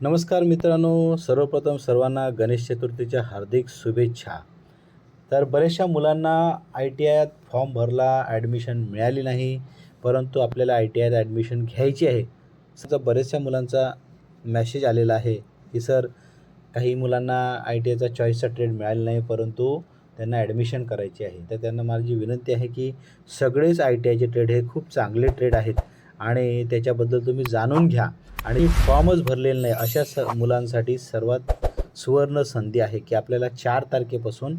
नमस्कार मित्रांनो सर्वप्रथम सर्वांना गणेश चतुर्थीच्या हार्दिक शुभेच्छा. तर बऱ्याचशा मुलांना आय टी आयात फॉर्म भरला ॲडमिशन मिळाली नाही परंतु आपल्याला आय टी आयात ॲडमिशन घ्यायची आहे. समजा बऱ्याचशा मुलांचा मॅसेज आलेला आहे की सर काही मुलांना आय टी आयचा चॉईसचा ट्रेड मिळाला नाही परंतु त्यांना ॲडमिशन करायची आहे. तर त्यांना माझी विनंती आहे की सगळेच आय टी आयचे ट्रेड हे खूप चांगले ट्रेड आहेत. आणि त्याच्याबद्दल तुम्ही जाणून घ्या. आणि फॉर्मच भरलेलं नाही. अशा स मुलांसाठी सर्वात सुवर्ण संधी आहे की आपल्याला चार तारखेपासून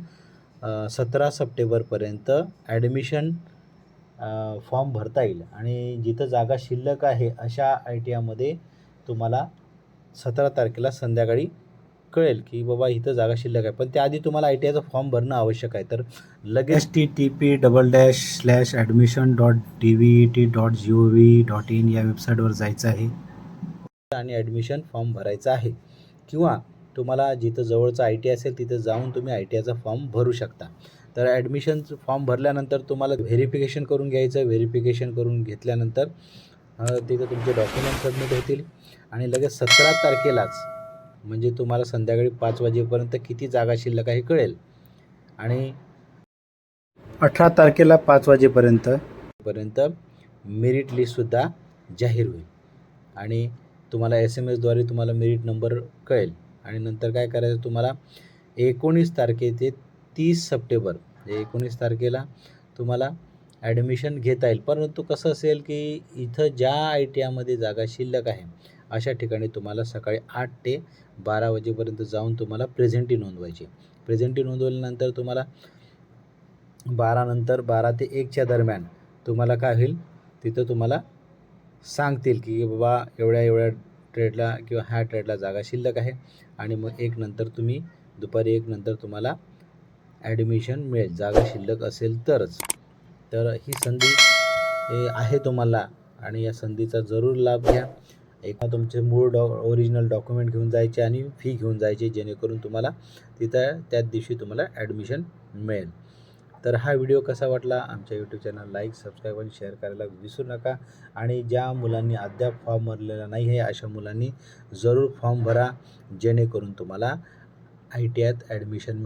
सतरा सप्टेंबरपर्यंत ॲडमिशन फॉर्म भरता येईल. आणि जिथं जागा शिल्लक आहे अशा आय टी आयमध्ये तुम्हाला सतरा तारखेला संध्याकाळी कळेल की बाबा इथं जागा शिल्लक आहे. पण त्याआधी तुम्हाला आय टी आयचा फॉर्म भरणं आवश्यक आहे. तर लगेच T T P double dash slash admission dot D V T dot G O V dot in या वेबसाईटवर जायचं आहे. आणि ॲडमिशन फॉर्म भरायचा आहे. किंवा तुम्हाला जिथं जवळचं आय टी असेल तिथं जाऊन तुम्ही आय टी आयचा फॉर्म भरू शकता. तर ॲडमिशनचं फॉर्म भरल्यानंतर तुम्हाला व्हेरिफिकेशन करून घ्यायचं. व्हेरिफिकेशन करून घेतल्यानंतर तिथं तुमचे डॉक्युमेंट सबमिट होतील. आणि लगेच सतरा तारखेलाच म्हणजे तुम्हाला संध्याकाळी पाच वाजेपर्यंत किती जागा शिल्लक आहे कळेल. आणि अठरा तारखेला पाच वाजेपर्यंत पर्यंत मेरिट लिस्टसुद्धा जाहीर होईल. आणि तुम्हाला एस एम एसद्वारे तुम्हाला मेरिट नंबर कळेल. आणि नंतर काय करायचं तुम्हाला? एकोणीस तारखे ते तीस सप्टेंबर म्हणजे एकोणीस तारखेला तुम्हाला ॲडमिशन घेता येईल. परंतु कसं असेल की इथं ज्या आय टी आयमध्ये जागा शिल्लक आहे अशा ठिकाणी तुम्हाला सकाळी आठ ते बारा वाजेपर्यंत जाऊन तुम्हाला प्रेझेंटी नोंदवायची. प्रेझेंटी नोंदवल्यानंतर तुम्हाला बारानंतर बारा ते एकच्या दरम्यान तुम्हाला काय होईल? तिथं तुम्हाला सांगतील की बाबा एवढ्या एवढ्या ट्रेडला किंवा ह्या ट्रेडला जागा शिल्लक आहे आणि मग एक नंतर तुम्ही दुपारी एक नंतर तुम्हाला ॲडमिशन मिळेल. जागा शिल्लक असेल तरच. तर ही संधी आहे तुम्हाला आणि या संधीचा जरूर लाभ घ्या. एक तुमचे मूळ डॉ ओरिजिनल डॉक्युमेंट घेऊन जायचे आणि फी घेऊन जायची जेणेकरून तुम्हाला तिथं त्याच दिवशी तुम्हाला ॲडमिशन मिळेल. तर हा व्हिडिओ कसा वाटला? आमच्या यूट्यूब चॅनल लाईक सबस्क्राईब आणि शेअर करायला विसरू नका. आणि ज्या मुलांनी अद्याप फॉर्म भरलेला नाही आहे अशा मुलांनी जरूर फॉर्म भरा जेणेकरून तुम्हाला आय टी आयत ॲडमिशन मिळेल.